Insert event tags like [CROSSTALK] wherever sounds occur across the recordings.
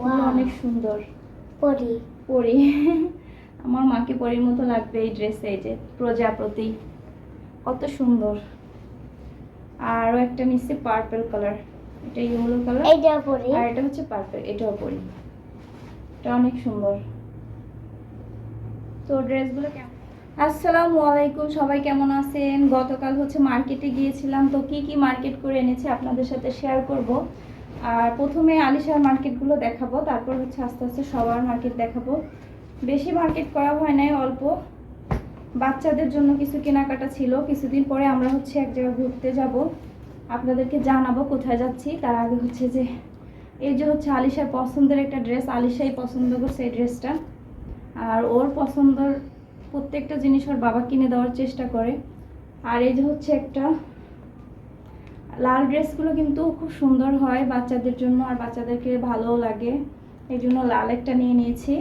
অনেক সুন্দর। পরি। পরি। [LAUGHS] আমার মাকে পরির মতো লাগবে এই ড্রেসে এই যে প্রজাপতি। কত সুন্দর। আরও একটা নিচ্ছে পার্পল কালার এটা ইয়েলো কালার এইটা পরি। আর এটা হচ্ছে পার্পল এটাও পরি। এটা অনেক সুন্দর। তো ড্রেসগুলো কেমন? আসসালামু আলাইকুম সবাই কেমন আছেন? গতকাল হচ্ছে মার্কেটে গিয়েছিলাম তো কি কি মার্কেট করে এনেছি আপনাদের সাথে শেয়ার করব? আর প্রথমে আলিশার মার্কেটগুলো দেখাবো, তারপর হচ্ছে আস্তে আস্তে সবার মার্কেট দেখাবো। বেশি মার্কেট করা হয় নাই, অল্প। বাচ্চাদের জন্য কিছু কেনাকাটা ছিল, কিছুদিন পরে আমরা হচ্ছে এক জায়গায় ঘুরতে যাব। আপনাদেরকে জানাব কোথায় যাচ্ছি, তার আগে হচ্ছে যে এই যে হচ্ছে আলিশার পছন্দের একটা ড্রেস, আলিশাই পছন্দ করছে এই ড্রেসটা। আর ওর পছন্দর প্রত্যেকটা জিনিস ওর বাবা কিনে দেওয়ার চেষ্টা করে। আর এই যে হচ্ছে একটা লাল ড্রেসগুলো কিন্তু খুব সুন্দর হয় বাচ্চাদের জন্য আর বাচ্চাদেরকে ভালোও লাগে। এই জন্য লাল একটা নিয়ে নিয়েছি।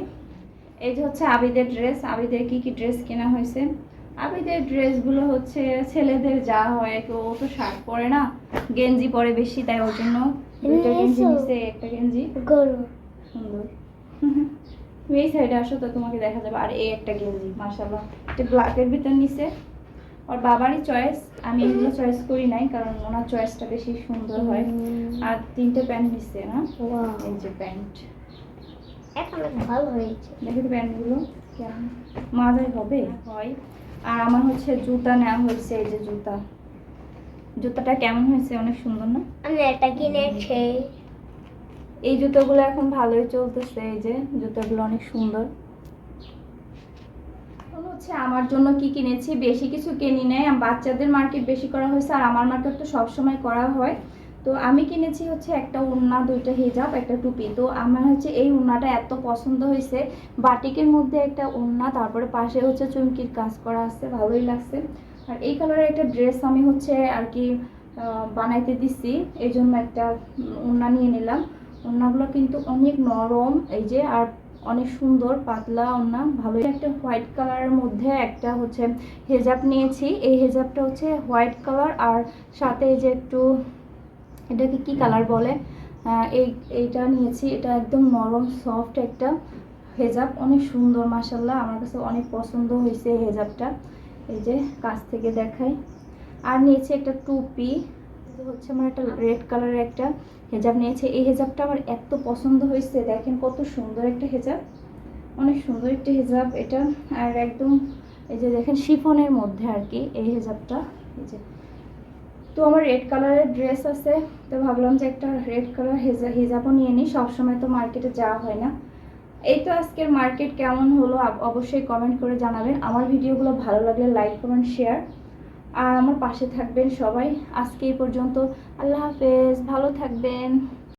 এই যে হচ্ছে আবিদের ড্রেস আবিদের কি কি ড্রেস কেনা হয়েছে? আবিদের ড্রেসগুলো হচ্ছে ছেলেদের যা হয় কেউ ও তো শার্ট পরে না গেঞ্জি পরে বেশি তাই ওর জন্য দুইটা গেঞ্জি? নিছে একটা গেঞ্জি। সুন্দর। [LAUGHS] এই সাইডে আসো তো তোমাকে দেখা যাবে। আর এই একটা গেঞ্জি মাশাল্লাহ এটা ব্ল্যাকের ভিতর নিছে। ওর বাবারই চয়েস আমি এগুলো চয়েস করি নাই কারণ ওনার চয়েসটা বেশি সুন্দর হয়। আর তিনটে প্যান্ট নিচ্ছে না. এই যে প্যান্ট এখন ভালো হয়েছে। দেখি প্যান্টগুলো কেমন। মাজাই হবে? হয় আর আমার হচ্ছে জুতা নেওয়া হয়েছে এই যে জুতা। জুতাটা কেমন হয়েছে অনেক সুন্দর না? আমি এটা কিনেছি। এই জুতোগুলো এখন ভালোই চলতেছে এই যে জুতোগুলো অনেক সুন্দর। হচ্ছে আমার জন্য কি কিনেছি, বেশি কিছু কিনি নাই বাচ্চাদের মার্কেট বেশি করা হয়েছে, আর আমার মার্কেট তো সবসময় করা হয়। তো আমি কিনেছি হচ্ছে একটা উন্না, দুইটা হিজাব, একটা টুপি। তো আমার হচ্ছে এই উন্নাটা এত পছন্দ হয়েছে, বাটিকের মধ্যে একটা উন্না, তারপরে পাশে হচ্ছে চুমকির কাজ করা আছে, ভালোই লাগছে। আর এই কালারের একটা ড্রেস আমি হচ্ছে আর কি বানাইতে দিছি, এই জন্য একটা উন্না নিয়ে নিলাম। ওড়নাগুলো কিন্তু অনেক নরম, এই যে, আর অনেক সুন্দর, পাতলা ওড়না, ভালোই। একটা হোয়াইট কালারের মধ্যে একটা হচ্ছে হেজাব নিয়েছি। এই হেজাবটা হচ্ছে হোয়াইট কালার আর সাথে এই যে একটু, এটাকে কি কালার বলে? এই, এইটা নিয়েছি। এটা একদম নরম, সফট একটা হেজাব। অনেক সুন্দর মাসাল্লাহ আমার কাছে অনেক পছন্দ হয়েছে হেজাবটা। এই যে কাছ থেকে দেখাই। আর নিয়েছি একটা টুপি। হচ্ছে আমার একটা রেড কালারের একটা হেজাব নিয়েছে। এই হেজাবটা আমার এত পছন্দ হয়েছে। দেখেন কত সুন্দর একটা হেজাব। অনেক সুন্দর একটা হেজাব এটা। আর একদম এই যে দেখেন শিফনের মধ্যে আর কি এই হেজাবটা। এই যে। তো আমার রেড কালারের ড্রেস আছে। তো ভাবলাম যে একটা রেড কালার হেজা, হেজাবও নিয়ে নিই। সবসময় তো মার্কেটে যাওয়া হয় না। এই তো আজকের মার্কেট কেমন হলো? অবশ্যই কমেন্ট করে জানাবেন। আমার ভিডিওগুলো ভালো লাগলে লাইক কমেন্ট শেয়ার আর আমার পাশে থাকবেন সবাই। আজকে এই পর্যন্ত। আল্লাহ হাফেজ। ভালো থাকবেন।